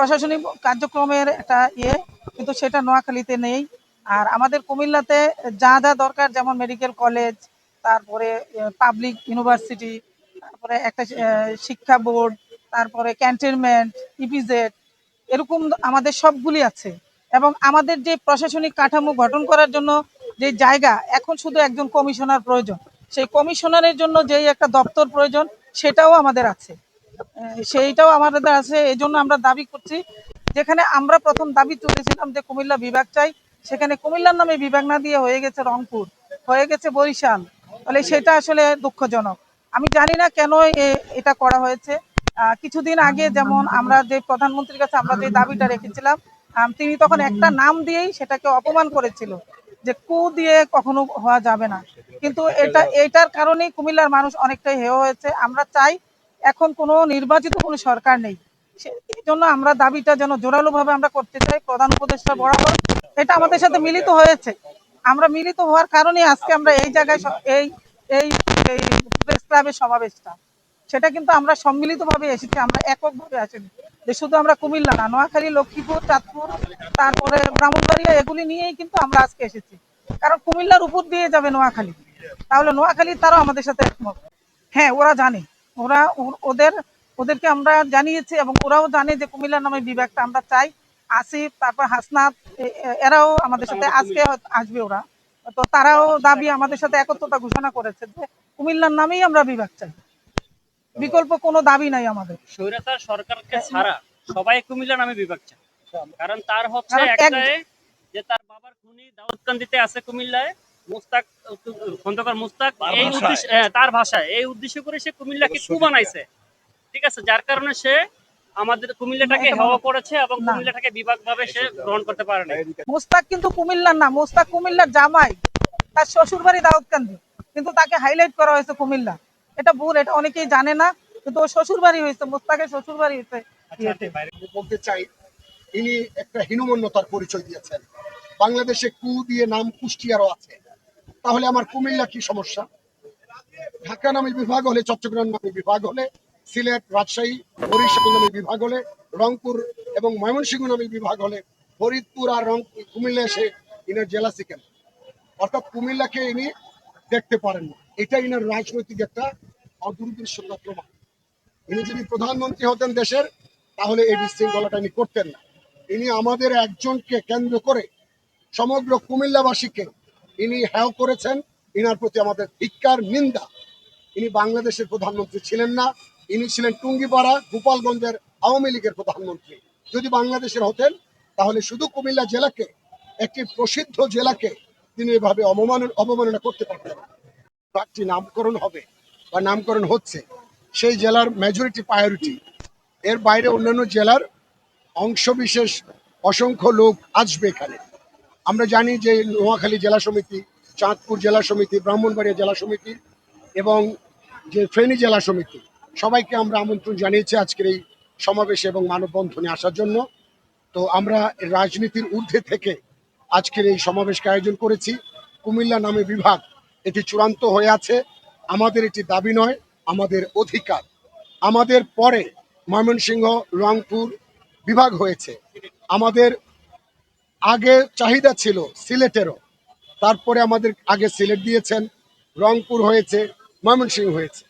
প্রশাসনিক কার্যক্রমের একটা ইয়ে কিন্তু সেটা নোয়াখালীতে নেই। আর আমাদের কুমিল্লাতে যা যা দরকার, যেমন মেডিকেল কলেজ, তারপরে পাবলিক ইউনিভার্সিটি তারপরে একটা শিক্ষা বোর্ড, তারপরে ক্যান্টনমেন্ট ইপিজেড এরকম আমাদের সবগুলি আছে। এবং আমাদের যে প্রশাসনিক কাঠামো গঠন করার জন্য যে জায়গা, এখন শুধু একজন কমিশনার প্রয়োজন। সেই কমিশনারের জন্য যেই একটা দপ্তর প্রয়োজন, সেটাও আমাদের আছে। সেইটাও আমাদের আছে। এই জন্য আমরা দাবি করছি, যেখানে আমরা প্রথম দাবি তুলেছিলাম যে কুমিল্লা বিভাগ চাই, সেখানে কুমিল্লার নামে বিভাগ না দিয়ে হয়ে গেছে রংপুর, হয়ে গেছে বরিশাল। তাহলে সেটা আসলে দুঃখজনক। আমি জানি না কেন এটা করা হয়েছে। কিছুদিন আগে যেমন আমরা যে প্রধানমন্ত্রীর কাছে আমরা যে দাবিটা রেখেছিলাম তিনি তখন একটা নাম দিয়েই সেটাকে অপমান করেছিল যে কু দিয়ে কখনো হওয়া যাবে না। কিন্তু এটা, এটার কারণেই কুমিল্লার মানুষ অনেকটাই হেয় হয়েছে। আমরা চাই এখন কোনো নির্বাচিত কোনো সরকার নেই। এই জন্য আমরা দাবিটা যেন জোরালো ভাবে আমরা করতে চাই, প্রধান উপদেষ্টা বরাবর। এটা আমাদের সাথে মিলিত হয়েছে। আমরা মিলিত হওয়ার কারণে আজকে আমরা এই জায়গায় এই এই প্রেস ক্লাবের সমাবেশটা। সেটা কিন্তু আমরা সম্মিলিতভাবে এসেছি, আমরা এককভাবে আসিনি যে শুধু আমরা কুমিল্লা না, নোয়াখালী, লক্ষ্মীপুর, চাঁদপুর, তারপরে ব্রাহ্মণবাড়িয়া, এগুলি নিয়েই কিন্তু আমরা আজকে এসেছি। কারণ কুমিল্লার উপর দিয়ে যাবে নোয়াখালী। তাহলে নোয়াখালী তারাও আমাদের সাথে একমত। হ্যাঁ ওরা জানে। ওরা ওদের ওদেরকে আমরা জানিয়েছি এবং ওরাও জানে যে কুমিল্লা নামে বিভাগটা আমরা চাই। আসিফ তারপর হাসনাত এরাও আমাদের সাথে আজকে আসবে ওরা। তো তারাও দাবি আমাদের সাথে একত্রতা ঘোষণা করেছে যে কুমিল্লার নামেই আমরা বিভাগ চাই। বিকল্প কোনো দাবি নাই আমাদের। স্বৈরাচার সরকারকে ছাড়া সবাই কুমিল্লা নামে বিভাগ চায়। কারণ তার হচ্ছে একটাই যে তার বাবার খুনি দাউদকান্দিতে আছে কুমিল্লায়। মুস্তাক খন্দকার মুস্তাক এই উদ্দেশ্য হ্যাঁ, তার ভাষায়। এই উদ্দেশ্য করে সে কুমিল্লাকে কু বানাইছে। ঠিক আছে? যার কারণে সে আমাদের কুমিল্লাটাকে হেওয়া করেছে এবং কুমিল্লাটাকে বিভাগ ভাবে সে গ্রহণ করতে পারে না মুস্তাক কিন্তু কুমিল্লার না মুস্তাক কুমিল্লার জামাই। তার শ্বশুর বাড়ি দাউদকান্দি। কিন্তু তাকে হাইলাইট করা হয়েছে কুমিল্লা। এটা ভুল এটা অনেকেই জানে না কিন্তু ওর শ্বশুর বাড়ি হয়েছে। মুস্তাকের শ্বশুর বাড়ি হয়েছে বলতে চাই ইনি একটা হীনমন্যতার পরিচয় দিয়েছেন। বাংলাদেশে কু দিয়ে নাম কুষ্টিয়ারও আছে। তাহলে আমার কুমিল্লা কি সমস্যা? ঢাকা নামে বিভাগ হলে, চট্টগ্রাম নামে বিভাগ হলে, সিলেট, রাজশাহী, বরিশাল নামে বিভাগ হলে, রংপুর এবং ময়মনসিংহ নামে বিভাগ হলে, ফরিদপুর আর রং কুমিল্লা এসে ইনার জেলা শিখেন অর্থাৎ কুমিল্লাকে ইনি দেখতে পারেন না। এটা ইনার রাজনৈতিক একটা অদূরদর্শনা প্রমাণ। ইনি যদি প্রধানমন্ত্রী হতেন দেশের, তাহলে এই বিশৃঙ্খলাটা ইনি করতেন না। ইনি আমাদের একজনকে কেন্দ্র করে সমগ্র কুমিল্লাবাসীকে ইনি হ্যাও করেছেন, ইনার প্রতি আমাদের ধিক্কার নিন্দা। ইনি বাংলাদেশের প্রধানমন্ত্রী ছিলেন না, ইনি ছিলেন টুঙ্গিপাড়া, গোপালগঞ্জের আওয়ামী লীগের প্রধানমন্ত্রী। যদি বাংলাদেশের হতেন, তাহলে শুধু কুমিল্লা জেলাকে, একটি প্রসিদ্ধ জেলাকে তিনি এভাবে অবমান অবমাননা করতে পারতেন না। নামকরণ হবে বা নামকরণ হচ্ছে, সেই জেলার মেজরিটি প্রায়োরিটি এর বাইরে অন্যান্য জেলার অংশবিশেষ অসংখ্য লোক আসবে এখানে। আমরা জানি যে নোয়াখালী জেলা সমিতি, চাঁদপুর জেলা সমিতি, ব্রাহ্মণবাড়িয়া জেলা সমিতি এবং যে ফেনী জেলা সমিতি, সবাইকে আমরা আমন্ত্রণ জানিয়েছি আজকের এই সমাবেশে এবং মানববন্ধনে আসার জন্য। তো আমরা রাজনীতির ঊর্ধ্বে থেকে আজকের এই সমাবেশকে আয়োজন করেছি। কুমিল্লা নামে বিভাগ এটি চূড়ান্ত হয়ে আছে। আমাদের এটি দাবি নয়, আমাদের অধিকার। আমাদের পরে ময়মনসিংহ, রংপুর বিভাগ হয়েছে। আমাদের আগে চাহিদা ছিল সিলেটেরও। তারপরে আমাদের আগে সিলেট দিয়েছেন, রংপুর হয়েছে, ময়মনসিংহ হয়েছে।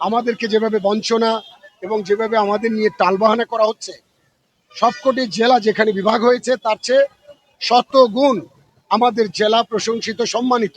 আমাদেরকে যেভাবে বঞ্চনা এবং যেভাবে আমাদের নিয়ে টালবাহানা করা হচ্ছে, সবকটি জেলা যেখানে বিভাগ হয়েছে, তার চেয়ে শত গুণ আমাদের জেলা প্রশংসিত, সম্মানিত।